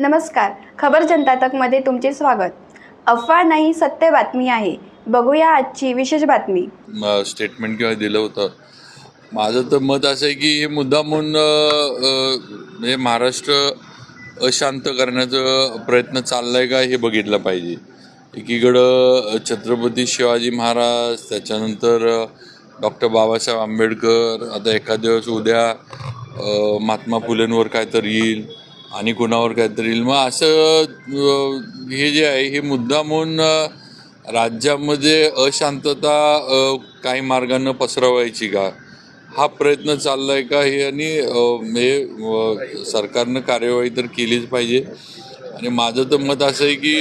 नमस्कार. खबर जनता तकमध्ये तुमचे स्वागत. अफवा नाही सत्य बातमी आहे. बघूया आजची विशेष बातमी. म- स्टेटमेंट किंवा दिलं होतं. माझं तर मत असं आहे की हे मुद्दा म्हणून हे महाराष्ट्र अशांत करण्याचा प्रयत्न चाललाय का हे बघितलं पाहिजे. एकीकडं छत्रपती शिवाजी महाराज त्याच्यानंतर डॉक्टर बाबासाहेब आंबेडकर आता एखाद्या दिवस उद्या अ, महात्मा फुलेंवर काहीतरी येईल. आणि कुणावर काहीतरी येईल मग असं हे जे आहे हे मुद्दामून अ, राज्यामध्ये अशांतता काही मार्गानं पसरवायची का? हा प्रयत्न चाललाय का? हे आणि हे सरकारनं कार्यवाही तर केलीच पाहिजे. आणि माझं तर मत असं आहे की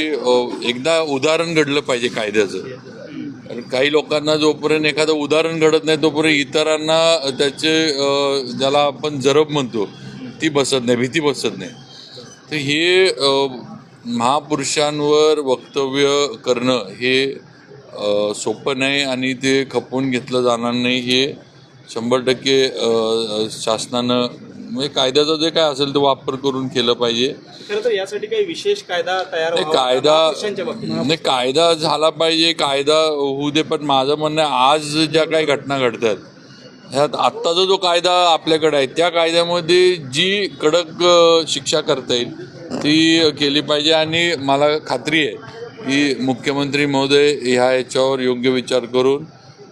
एकदा उदाहरण घडलं पाहिजे कायद्याचं. कारण काही लोकांना जोपर्यंत एखादं उदाहरण घडत नाही तोपर्यंत इतरांना त्याचे ज्याला आपण जरब म्हणतो ती बसत नाही भीती बसत नाही तर हे महापुरुषांवर वक्तव्य करणं हे सोपं नाही आणि ते खपवून घेतलं जाणार नाही हे शंभर टक्के शासनानं म्हणजे कायद्याचा जे काय असेल ते वापर करून केलं पाहिजे तर यासाठी काही विशेष कायदा तयार? कायदा नाही कायदा झाला पाहिजे कायदा होऊ दे पण माझं म्हणणं आज ज्या काही घटना घडतात ह्यात आत्ताचा जो कायदा आपल्याकडे आहे त्या कायद्यामध्ये जी कडक शिक्षा करता येईल ती केली पाहिजे. आणि मला खात्री आहे की मुख्यमंत्री महोदय ह्या याच्यावर योग्य विचार करून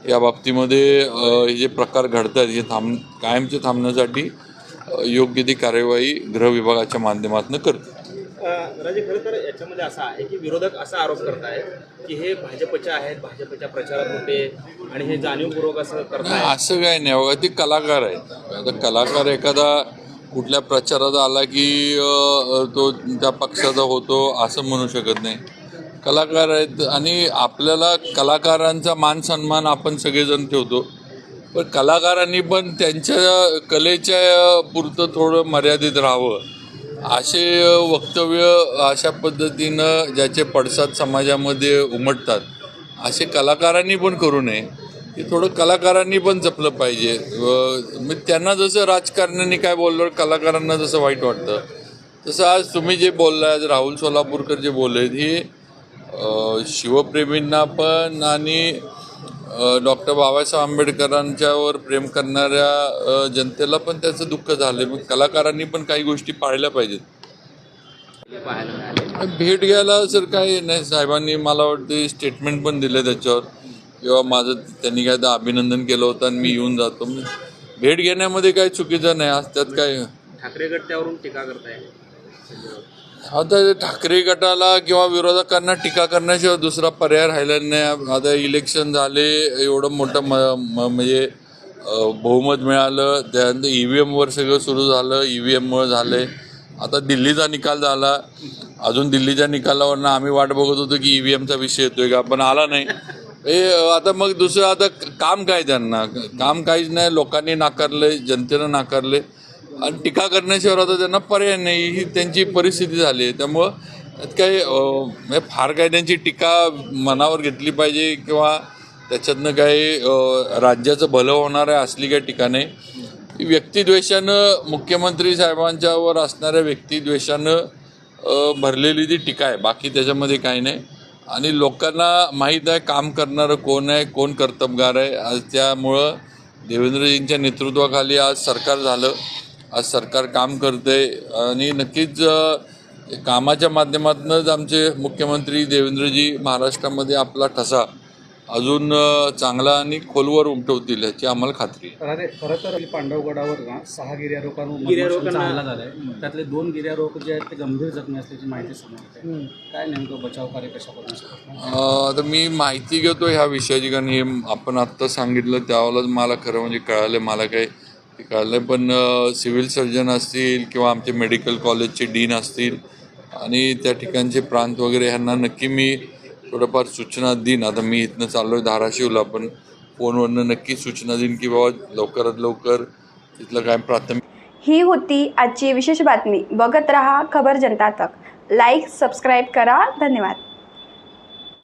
या बाबतीमध्ये हे जे प्रकार घडतात हे थांब कायमचे थांबण्यासाठी योग्य ती कार्यवाही गृह विभागाच्या माध्यमातून करतील. राजे खरं तर याच्यामध्ये असा आहे की विरोधक असा आरोप करतायत की हे भाजपचे आहेत भाजपच्या प्रचारात होते आणि हे जाणीवपूर्वक असं करतात असं काय नाही. बघा ते कलाकार आहेत. आता कलाकार एखादा कुठल्या प्रचारात आला की तो त्या पक्षाचा होतो असं म्हणू शकत नाही. कलाकार आहेत आणि आपल्याला कलाकारांचा मान सन्मान आपण सगळेजण ठेवतो. पण कलाकारांनी पण त्यांच्या कलेच्या पुरतं थोडं मर्यादित राहावं. असे वक्तव्य अशा पद्धतीनं ज्याचे पडसाद समाजामध्ये उमटतात असे कलाकारांनी पण करू नये. हे थोडं कलाकारांनी पण जपलं पाहिजे. व मग त्यांना जसं राजकारण्यांनी काय बोललं कलाकारांना जसं वाईट वाटतं तसं आज तुम्ही जे बोलला आज राहुल सोलापूरकर जे बोलले हे शिवप्रेमींना पण आणि डॉक्टर बाबासाहेब आंबेडकरांच्यावर प्रेम करणाऱ्या जनतेला पण त्याचं दुःख झालं मग कलाकारांनी पण काही गोष्टी पाळल्या पाहिजेत. भेट घ्यायला सर काही नाही. साहेबांनी मला वाटते स्टेटमेंट पण दिलं त्याच्यावर. किंवा माझं त्यांनी काय तर अभिनंदन केलं होतं आणि मी येऊन जातो. भेट घेण्यामध्ये काही चुकीचं नाही. आज त्यात काय? ठाकरे गट त्यावरून टीका करताय. आता ठाकरे गटाला किंवा विरोधकांना टीका करण्याशिवाय दुसरा पर्याय राहिला नाही. आता इलेक्शन झाले एवढं मोठं म म्हणजे बहुमत मिळालं. त्यानंतर ई व्ही एमवर सगळं सुरू झालं ई व्ही एममुळे झालं. आता दिल्लीचा निकाल झाला. अजून दिल्लीच्या निकालावरनं आम्ही वाट बघत होतो की ई व्ही एमचा विषय येतोय का पण आला नाही. हे आता मग दुसरं आता काम काय त्यांना? काम काहीच नाही. लोकांनी नाकारले जनतेनं नाकारले आणि टीका करण्याशिवाय आता त्यांना पर्याय नाही. ही त्यांची परिस्थिती झाली आहे. त्यामुळं काही म्हणजे फार काय त्यांची टीका मनावर घेतली पाहिजे किंवा त्याच्यातनं काही राज्याचं भलं होणार आहे असली काही टीका नाही. व्यक्तिद्वेषानं मुख्यमंत्री साहेबांच्यावर असणाऱ्या व्यक्तिद्वेषानं भरलेली ती टीका आहे. बाकी त्याच्यामध्ये काही नाही. आणि लोकांना माहीत आहे काम करणारं कोण आहे कोण कर्तबगार आहे. आज त्यामुळं देवेंद्रजींच्या नेतृत्वाखाली आज सरकार झालं. आज सरकार काम करतंय आणि नक्कीच कामाच्या माध्यमातूनच आमचे मुख्यमंत्री देवेंद्रजी महाराष्ट्रामध्ये आपला ठसा अजून चांगला आणि खोलवर उमटवतील याची आम्हाला खात्री खरं तर पांडवगडावर ना सहा झालाय. त्यातले दोन गिर्यारोहक जे आहेत ते गंभीर जखमी असल्याची माहिती समोर काय नेमकं बचाव कार्य कशा आता मी माहिती घेतो ह्या विषयाची कारण हे आपण आत्ता सांगितलं त्यावेळेलाच मला खरं म्हणजे कळालं मला काही कळलं पण सिव्हिल सर्जन असतील किंवा आमचे मेडिकल कॉलेजचे डीन असतील आणि त्या ठिकाणचे प्रांत वगैरे ह्यांना नक्की मी थोडंफार सूचना देईन. आता मी इथनं चाललो आहे धाराशिवला पण फोनवरनं नक्की सूचना देईन की बाबा लवकरात लवकर तिथलं काय प्राथमिक ही होती आजची विशेष बातमी. बघत रहा खबर जनता तक. लाईक सबस्क्राईब करा. धन्यवाद.